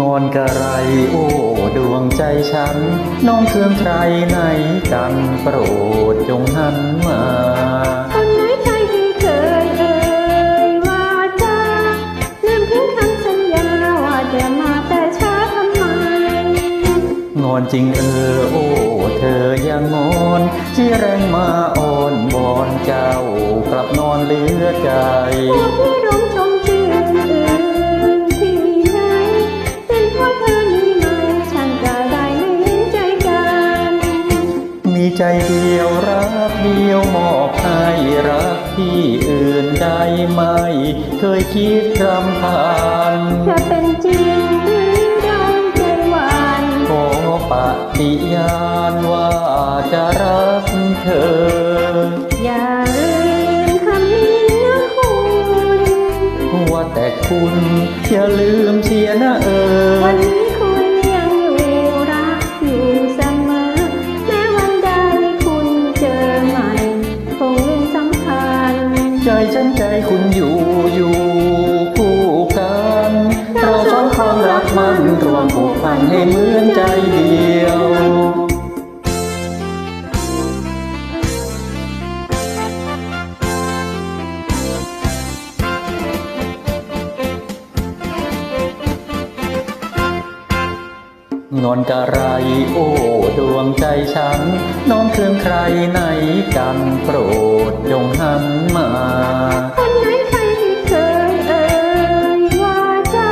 งอนกะไรโอ้ดวงใจฉัน น้องเครื่องใครไหนกันโปรดจงหันมาคนไหนใครที่เคยเอ่ยว่าจะลืมถึงคำสัญญาว่าจะมาแต่ช้าทำไม งอนจริงเออโอ้เธอยังงอนที่แรงมาอ่อนวอนเจ้ากลับนอนเหลือใจ ใจเดียวรักเดียวมอบให้รักที่อื่นได้ไหม เคยคิดรำพันจะเป็นจริงหรือดังใจหวานขอปฏิญาณว่าจะรักเธอ อย่าลืมคำนี้นะคุณว่าแต่คุณ อย่าลืมเชียร์นะเออวันนี้ ฉันใจคุณอยู่อยู่คู่กัน เราสองความรักมันรวมผูกพันให้เหมือนใจเดียว งอนกะไรโอ้ดวงใจฉัน น้องเครื่องใครไหนกันโปรดจงหันมาคนไหนใครที่เคยเอ่ยว่าจะ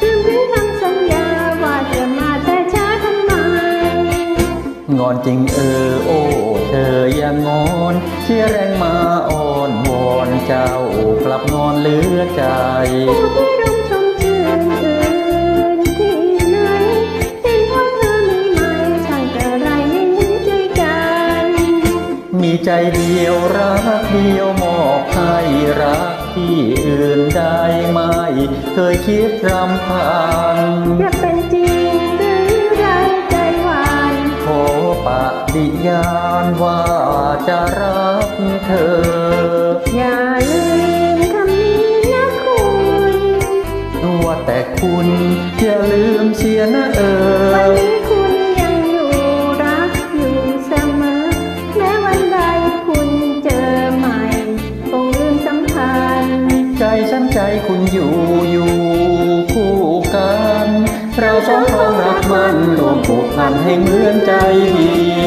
ลืมถึงคำสัญญาว่าจะมาแต่ช้าทำไมงอนจริงเออโอ้เธออย่างงอนเชียแรงมาอ่อนวอนเจ้ากลับนอนเหลือใจ ใจเดียวรักเดียวมอบให้รักที่อื่นได้ไหม เคยคิดรำพันอย่าเป็นจริงหรือไรใจหวานขอปฏิญาณว่าจะรักเธอ อย่าลืมคำนี้นะคุณว่าแต่คุณอย่าลืมเชียร์นะเอวันอ ฉันใจคุณอยู่อยู่คู่กัน เราสองคนรักมันรวมผูกพันให้เหมือนใจเดี